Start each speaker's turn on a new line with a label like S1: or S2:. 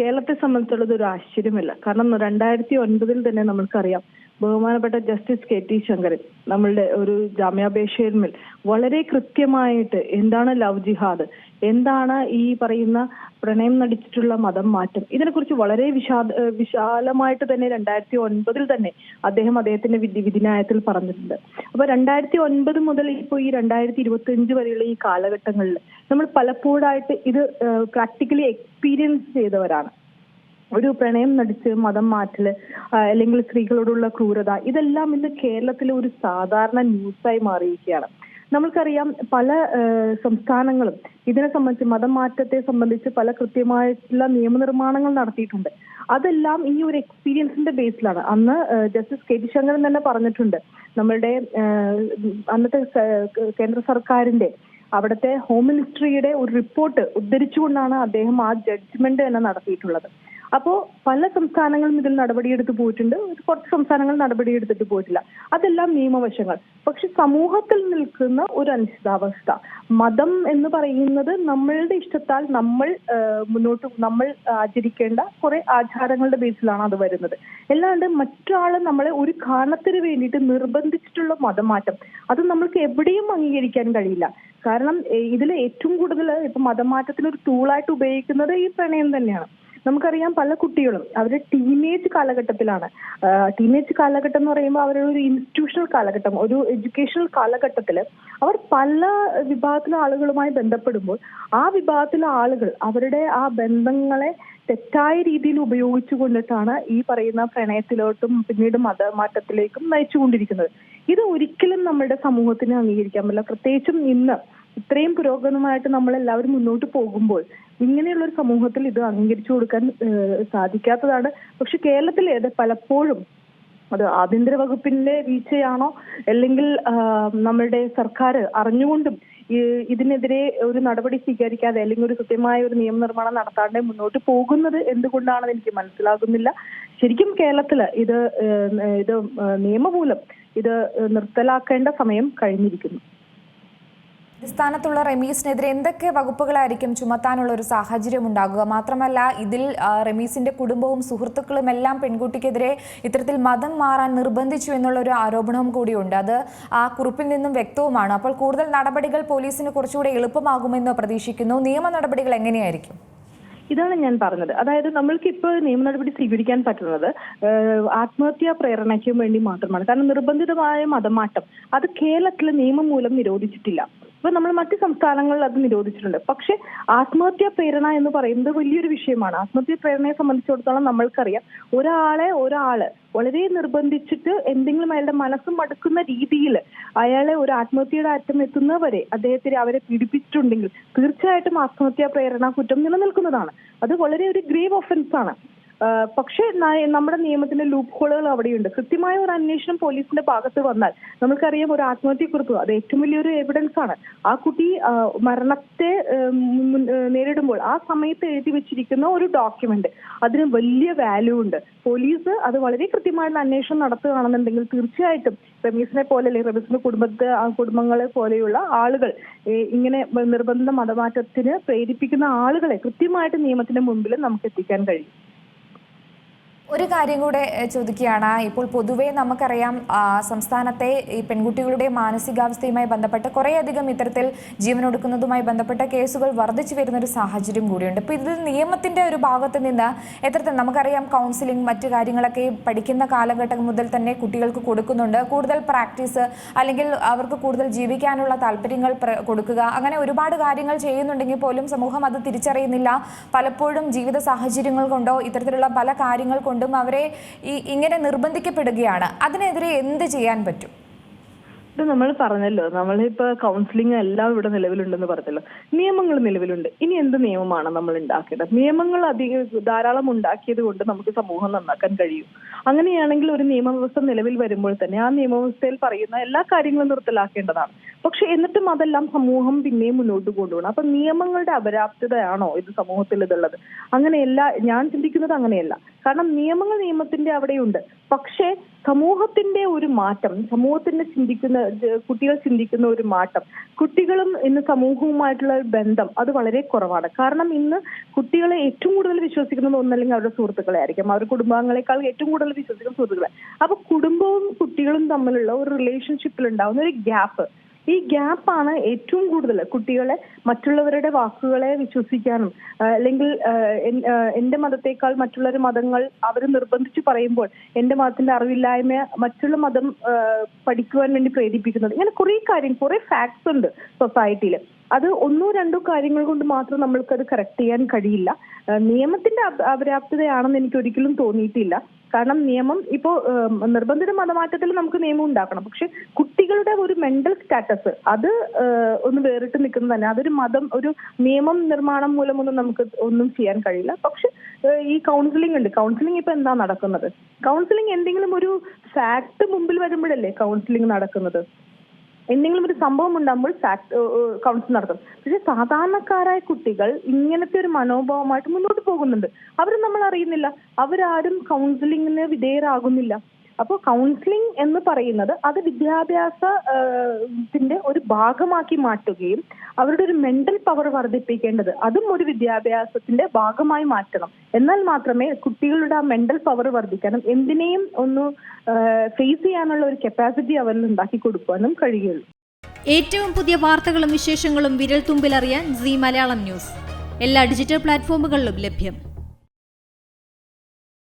S1: കേരളത്തെ സംബന്ധിച്ചുള്ളത് ഒരു ആശ്ചര്യമില്ല. കാരണം രണ്ടായിരത്തി ഒൻപതിൽ തന്നെ നമുക്കറിയാം ബഹുമാനപ്പെട്ട ജസ്റ്റിസ് കെ ടി ശങ്കരൻ നമ്മളുടെ ഒരു ജാമ്യാപേക്ഷയിന്മേൽ വളരെ കൃത്യമായിട്ട് എന്താണ് ലവ് ജിഹാദ് എന്താണ് ഈ പറയുന്ന പ്രണയം നടിച്ചിട്ടുള്ള മതം മാറ്റം. ഇതിനെക്കുറിച്ച് വളരെ വിശാദ വിശാലമായിട്ട് തന്നെ രണ്ടായിരത്തി ഒൻപതിൽ തന്നെ അദ്ദേഹം അദ്ദേഹത്തിന്റെ വിധി വിധിന്യായത്തിൽ പറഞ്ഞിട്ടുണ്ട്. അപ്പൊ രണ്ടായിരത്തി ഒൻപത് മുതൽ ഇപ്പോൾ ഈ രണ്ടായിരത്തി ഇരുപത്തി അഞ്ച് വരെയുള്ള ഈ കാലഘട്ടങ്ങളിൽ നമ്മൾ പലപ്പോഴായിട്ട് ഇത് പ്രാക്ടിക്കലി എക്സ്പീരിയൻസ് ചെയ്തവരാണ്. ഒരു പ്രണയം നടിച്ച് മതം മാറ്റൽ അല്ലെങ്കിൽ സ്ത്രീകളോടുള്ള ക്രൂരത ഇതെല്ലാം ഇന്ന് കേരളത്തിലെ ഒരു സാധാരണ ന്യൂസായി മാറിയിരിക്കുകയാണ്. നമ്മൾക്കറിയാം പല സംസ്ഥാനങ്ങളും ഇതിനെ സംബന്ധിച്ച് മതം മാറ്റത്തെ സംബന്ധിച്ച് പല കൃത്യമായിട്ടുള്ള നിയമനിർമ്മാണങ്ങൾ നടത്തിയിട്ടുണ്ട്. അതെല്ലാം ഈ ഒരു എക്സ്പീരിയൻസിന്റെ ബേസിലാണ് അന്ന് ജസ്റ്റിസ് കെ. ജി. ശങ്കരൻ തന്നെ പറഞ്ഞിട്ടുണ്ട്. നമ്മളുടെ അന്നത്തെ കേന്ദ്ര സർക്കാരിന്റെ അവിടുത്തെ ഹോം മിനിസ്ട്രിയുടെ ഒരു റിപ്പോർട്ട് ഉദ്ധരിച്ചുകൊണ്ടാണ് അദ്ദേഹം ആ ജഡ്ജ്മെന്റ് തന്നെ നടത്തിയിട്ടുള്ളത്. അപ്പോ പല സംസ്ഥാനങ്ങളും ഇതിൽ നടപടിയെടുത്ത് പോയിട്ടുണ്ട്. കുറച്ച് സംസ്ഥാനങ്ങൾ നടപടിയെടുത്തിട്ട് പോയിട്ടില്ല. അതെല്ലാം നിയമവശങ്ങൾ. പക്ഷെ സമൂഹത്തിൽ നിൽക്കുന്ന ഒരു അനിശ്ചിതാവസ്ഥ. മതം എന്ന് പറയുന്നത് നമ്മളുടെ ഇഷ്ടത്താൽ നമ്മൾ മുന്നോട്ട് നമ്മൾ ആചരിക്കേണ്ട കുറെ ആചാരങ്ങളുടെ ബേസിലാണ് അത് വരുന്നത്. അല്ലാണ്ട് മറ്റൊരാളെ നമ്മളെ ഒരു കാരണത്തിന് വേണ്ടിയിട്ട് നിർബന്ധിച്ചിട്ടുള്ള മതമാറ്റം അത് നമ്മൾക്ക് എവിടെയും അംഗീകരിക്കാൻ കഴിയില്ല. കാരണം ഇതിൽ ഏറ്റവും കൂടുതൽ ഇപ്പൊ മതമാറ്റത്തിന് ഒരു ടൂളായിട്ട് ഉപയോഗിക്കുന്നത് ഈ പ്രണയം തന്നെയാണ്. നമുക്കറിയാം പല കുട്ടികളും അവരുടെ ടീനേജ് കാലഘട്ടത്തിലാണ്. ടീനേജ് കാലഘട്ടം എന്ന് പറയുമ്പോൾ അവരുടെ ഒരു ഇൻസ്റ്റിറ്റ്യൂഷണൽ കാലഘട്ടം ഒരു എഡ്യൂക്കേഷണൽ കാലഘട്ടത്തിൽ അവർ പല വിഭാഗത്തിലെ ആളുകളുമായി ബന്ധപ്പെടുമ്പോൾ ആ വിഭാഗത്തിലെ ആളുകൾ അവരുടെ ആ ബന്ധങ്ങളെ തെറ്റായ രീതിയിൽ ഉപയോഗിച്ചു കൊണ്ടിട്ടാണ് ഈ പറയുന്ന പ്രണയത്തിലോട്ടും പിന്നീട് മതമാറ്റത്തിലേക്കും നയിച്ചുകൊണ്ടിരിക്കുന്നത് ഇത് ഒരിക്കലും നമ്മുടെ സമൂഹത്തിന് അംഗീകരിക്കാൻ പറ്റില്ല. പ്രത്യേകിച്ചും ഇന്ന് ഇത്രയും പുരോഗമനമായിട്ട് നമ്മൾ എല്ലാവരും മുന്നോട്ട് പോകുമ്പോൾ ഇങ്ങനെയുള്ള ഒരു സമൂഹത്തിൽ ഇത് അംഗീകരിച്ചു കൊടുക്കാൻ സാധിക്കാത്തതാണ്. പക്ഷെ കേരളത്തിൽ അത് പലപ്പോഴും അത് ആഭ്യന്തര വകുപ്പിന്റെ വീഴ്ചയാണോ അല്ലെങ്കിൽ നമ്മുടെ സർക്കാർ അറിഞ്ഞുകൊണ്ടും ഇതിനെതിരെ ഒരു നടപടി സ്വീകരിക്കാതെ അല്ലെങ്കിൽ ഒരു കൃത്യമായ ഒരു നിയമനിർമ്മാണം നടത്താതെ മുന്നോട്ട് പോകുന്നത് എന്തുകൊണ്ടാണെന്ന് എനിക്ക് മനസ്സിലാകുന്നില്ല. ശരിക്കും കേരളത്തിൽ ഇത് ഇത് നിയമമൂലം ഇത് നിർത്തലാക്കേണ്ട സമയം കഴിഞ്ഞിരിക്കുന്നു.
S2: അടിസ്ഥാനത്തുള്ള റമീസിനെതിരെ എന്തൊക്കെ വകുപ്പുകളായിരിക്കും ചുമത്താനുള്ള ഒരു സാഹചര്യം ഉണ്ടാകുക മാത്രമല്ല ഇതിൽ റമീസിന്റെ കുടുംബവും സുഹൃത്തുക്കളും എല്ലാം പെൺകുട്ടിക്കെതിരെ ഇത്തരത്തിൽ മതം മാറാൻ നിർബന്ധിച്ചു എന്നുള്ള ഒരു ആരോപണവും കൂടിയുണ്ട്. അത് ആ കുറിപ്പിൽ നിന്നും വ്യക്തവുമാണ്. അപ്പോൾ കൂടുതൽ നടപടികൾ പോലീസിന് കുറച്ചുകൂടി എളുപ്പമാകുമെന്ന് പ്രതീക്ഷിക്കുന്നു. നിയമ നടപടികൾ എങ്ങനെയായിരിക്കും?
S1: ഇതാണ് ഞാൻ പറഞ്ഞത്. അതായത് നമ്മൾക്ക് ഇപ്പോൾ നിയമ നടപടി സ്വീകരിക്കാൻ പറ്റുന്നത് ആത്മഹത്യാ പ്രേരണയ്ക്കും വേണ്ടി മാത്രമാണ്. കാരണം നിർബന്ധിതമായ മതമാറ്റം അത് കേരളത്തിലെ നിയമം മൂലം നിരോധിച്ചിട്ടില്ല. ഇപ്പൊ നമ്മൾ മറ്റ് സംസ്ഥാനങ്ങളിൽ അത് നിരോധിച്ചിട്ടുണ്ട്. പക്ഷെ ആത്മഹത്യാ പ്രേരണ എന്ന് പറയുന്നത് വലിയൊരു വിഷയമാണ്. ആത്മഹത്യാ പ്രേരണയെ സംബന്ധിച്ചിടത്തോളം നമ്മൾക്കറിയാം. ഒരാളെ ഒരാൾ വളരെ നിർബന്ധിച്ചിട്ട് എന്തെങ്കിലും അയാളുടെ മനസ്സ് മടുക്കുന്ന രീതിയിൽ അയാളെ ഒരു ആത്മഹത്യയുടെ അറ്റം എത്തുന്നവരെ അദ്ദേഹത്തിന് അവരെ പീഡിപ്പിച്ചിട്ടുണ്ടെങ്കിൽ തീർച്ചയായിട്ടും ആത്മഹത്യാ പ്രേരണ കുറ്റം നിലനിൽക്കുന്നതാണ്. അത് വളരെ ഒരു ഗ്രേവ് ഒഫൻസ് ആണ് പക്ഷേ നമ്മുടെ നിയമത്തിന്റെ ലൂപ്പ് ഹോളുകൾ അവിടെയുണ്ട്. കൃത്യമായ ഒരു അന്വേഷണം പോലീസിന്റെ ഭാഗത്ത് വന്നാൽ നമുക്കറിയാം ഒരു ആത്മഹത്യക്കുറിപ്പ് അത് ഏറ്റവും വലിയൊരു എവിഡൻസ് ആണ്. ആ കുട്ടി മരണത്തെ നേരിടുമ്പോൾ ആ സമയത്ത് എഴുതി വെച്ചിരിക്കുന്ന ഒരു ഡോക്യുമെന്റ് അതിന് വലിയ വാല്യൂ ഉണ്ട്. പോലീസ് അത് വളരെ കൃത്യമായിട്ട് അന്വേഷണം നടത്തുകയാണെന്നുണ്ടെങ്കിൽ തീർച്ചയായിട്ടും റമീസിനെ പോലെ അല്ലെങ്കിൽ റമീസിന്റെ കുടുംബത്തെ കുടുംബങ്ങളെ പോലെയുള്ള ആളുകൾ ഇങ്ങനെ നിർബന്ധ മതമാറ്റത്തിന് പ്രേരിപ്പിക്കുന്ന ആളുകളെ കൃത്യമായിട്ട് നിയമത്തിന്റെ മുമ്പിൽ നമുക്ക് എത്തിക്കാൻ കഴിയും.
S2: ഒരു കാര്യം കൂടെ ചോദിക്കുകയാണ്. ഇപ്പോൾ പൊതുവെ നമുക്കറിയാം സംസ്ഥാനത്തെ ഈ പെൺകുട്ടികളുടെ മാനസികാവസ്ഥയുമായി ബന്ധപ്പെട്ട് കുറേയധികം ഇത്തരത്തിൽ ജീവനൊടുക്കുന്നതുമായി ബന്ധപ്പെട്ട കേസുകൾ വർദ്ധിച്ചു വരുന്ന ഒരു സാഹചര്യം കൂടിയുണ്ട്. ഇപ്പോൾ ഇതിൽ നിയമത്തിന്റെ ഒരു ഭാഗത്ത് നിന്ന് എത്രത്തിൽ നമുക്കറിയാം കൗൺസിലിംഗ് മറ്റു കാര്യങ്ങളൊക്കെ പഠിക്കുന്ന കാലഘട്ടം മുതൽ തന്നെ കുട്ടികൾക്ക് കൊടുക്കുന്നുണ്ട്. കൂടുതൽ പ്രാക്ടീസ് അല്ലെങ്കിൽ അവർക്ക് കൂടുതൽ ജീവിക്കാനുള്ള താല്പര്യങ്ങൾ കൊടുക്കുക. അങ്ങനെ ഒരുപാട് കാര്യങ്ങൾ ചെയ്യുന്നുണ്ടെങ്കിൽ പോലും സമൂഹം അത് തിരിച്ചറിയുന്നില്ല. പലപ്പോഴും ജീവിത സാഹചര്യങ്ങൾ കൊണ്ടോ ഇത്തരത്തിലുള്ള പല കാര്യങ്ങൾ കൊണ്ടും അവരെ ഈ ഇങ്ങനെ നിർബന്ധിക്കപ്പെടുകയാണ്. അതിനെതിരെ എന്ത് ചെയ്യാൻ പറ്റും?
S1: ഇത് നമ്മൾ പറഞ്ഞല്ലോ നമ്മളിപ്പോ കൗൺസിലിംഗ് എല്ലാം ഇവിടെ നിലവിലുണ്ടെന്ന് പറഞ്ഞല്ലോ. നിയമങ്ങൾ നിലവിലുണ്ട്. ഇനി എന്ത് നിയമമാണ് നമ്മൾ ഉണ്ടാക്കേണ്ടത്? നിയമങ്ങൾ അധികം ധാരാളം ഉണ്ടാക്കിയത് കൊണ്ട് നമുക്ക് സമൂഹം നന്നാക്കാൻ കഴിയും. അങ്ങനെയാണെങ്കിൽ ഒരു നിയമവ്യവസ്ഥ നിലവിൽ വരുമ്പോൾ തന്നെ ആ നിയമവ്യവസ്ഥയിൽ പറയുന്ന എല്ലാ കാര്യങ്ങളും നിർത്തലാക്കേണ്ടതാണ്. പക്ഷെ എന്നിട്ടും അതെല്ലാം സമൂഹം പിന്നെയും മുന്നോട്ട് കൊണ്ടുപോകണം. അപ്പൊ നിയമങ്ങളുടെ അപര്യാപ്തതയാണോ ഇത് സമൂഹത്തിൽ ഇതുള്ളത്? അങ്ങനെയല്ല ഞാൻ ചിന്തിക്കുന്നത് അങ്ങനെയല്ല. കാരണം നിയമങ്ങൾ നിയമത്തിന്റെ അവിടെയുണ്ട്. പക്ഷേ സമൂഹത്തിന്റെ ഒരു മാറ്റം സമൂഹത്തിന്റെ ചിന്തിക്കുന്ന കുട്ടികൾ ചിന്തിക്കുന്ന ഒരു മാറ്റം കുട്ടികളും ഇന്ന് സമൂഹവുമായിട്ടുള്ള ബന്ധം അത് വളരെ കുറവാണ്. കാരണം ഇന്ന് കുട്ടികളെ ഏറ്റവും കൂടുതൽ വിശ്വസിക്കുന്നത് ഒന്നല്ലെങ്കിൽ അവരുടെ സുഹൃത്തുക്കളെ ആയിരിക്കും അവരുടെ കുടുംബാംഗങ്ങളെക്കാൾ ഏറ്റവും കൂടുതൽ വിശ്വസിക്കുന്ന സുഹൃത്തുക്കളെ. അപ്പൊ കുടുംബവും കുട്ടികളും തമ്മിലുള്ള ഒരു റിലേഷൻഷിപ്പിൽ ഉണ്ടാവുന്ന ഒരു ഗ്യാപ്പ് ഈ ഗ്യാപ്പാണ് ഏറ്റവും കൂടുതൽ കുട്ടികളെ മറ്റുള്ളവരുടെ വാക്കുകളെ വിശ്വസിക്കാനും അല്ലെങ്കിൽ എന്റെ മതത്തെക്കാൾ മറ്റുള്ളവരുടെ മതങ്ങൾ അവർ നിർബന്ധിച്ച് പറയുമ്പോൾ എന്റെ മതത്തിന്റെ അറിവില്ലായ്മ മറ്റുള്ള മതം പഠിക്കുവാൻ വേണ്ടി പ്രേരിപ്പിക്കുന്നത്. ഇങ്ങനെ കുറെ കാര്യം കുറെ ഫാക്ട്സ് ഉണ്ട് സൊസൈറ്റിയിൽ അത് ഒന്നോ രണ്ടോ കാര്യങ്ങൾ കൊണ്ട് മാത്രം നമ്മൾക്ക് അത് കറക്റ്റ് ചെയ്യാൻ കഴിയില്ല. നിയമത്തിന്റെ അപ- അപര്യാപ്തതയാണെന്ന് എനിക്ക് ഒരിക്കലും തോന്നിയിട്ടില്ല. കാരണം നിയമം ഇപ്പോ നിർബന്ധിത മതമാറ്റത്തിൽ നമുക്ക് നിയമം ഉണ്ടാക്കണം. പക്ഷെ കുട്ടികളുടെ ഒരു മെന്റൽ സ്റ്റാറ്റസ് അത് ഒന്ന് വേറിട്ട് നിൽക്കുന്നത് തന്നെ. അതൊരു മതം ഒരു നിയമം നിർമ്മാണം മൂലമൊന്നും നമുക്ക് ഒന്നും ചെയ്യാൻ കഴിയില്ല. പക്ഷെ ഈ കൗൺസിലിംഗ് ഉണ്ട്. കൗൺസിലിംഗ് ഇപ്പൊ എന്താ നടക്കുന്നത്? കൗൺസിലിംഗ് എന്തെങ്കിലും ഒരു ഫാക്ട് മുമ്പിൽ വരുമ്പോഴല്ലേ കൗൺസിലിംഗ് നടക്കുന്നത്? എന്തെങ്കിലും ഒരു സംഭവം ഉണ്ടാകുമ്പോൾ കൗൺസിൽ നടത്തും. പക്ഷെ സാധാരണക്കാരായ കുട്ടികൾ ഇങ്ങനത്തെ ഒരു മനോഭാവമായിട്ട് മുന്നോട്ട് പോകുന്നുണ്ട്. അവർ നമ്മൾ അറിയുന്നില്ല അവരാരും കൗൺസിലിങ്ങിന് വിധേയരാകുന്നില്ല. അപ്പോൾ കൗൺസിലിംഗ് എന്ന് പറയുന്നത് അത് വിദ്യാഭ്യാസത്തിന്റെ ത്തിന്റെ ഒരു ഭാഗമാക്കി മാറ്റുകയും അവരുടെ ഒരു മെന്റൽ പവർ വർദ്ധിപ്പിക്കേണ്ടത് അതും ഒരു വിദ്യാഭ്യാസത്തിന്റെ ഭാഗമായി മാറ്റണം. എന്നാൽ മാത്രമേ കുട്ടികളുടെ ആ മെന്റൽ പവർ വർദ്ധിക്കാനും എന്തിനേയും ഒന്ന് ഫേസ് ചെയ്യാനുള്ള ഒരു കപ്പാസിറ്റി അവരിൽ ഉണ്ടാക്കി കൊടുക്കാനും കഴിയുള്ളൂ.
S3: ഏറ്റവും പുതിയ വാർത്തകളും വിശേഷങ്ങളും വിരൽ തുമ്പിലറിയാൻ സി മലയാളം ന്യൂസ്. എല്ലാ ഡിജിറ്റൽ പ്ലാറ്റ്ഫോമുകളിലും ലഭ്യം.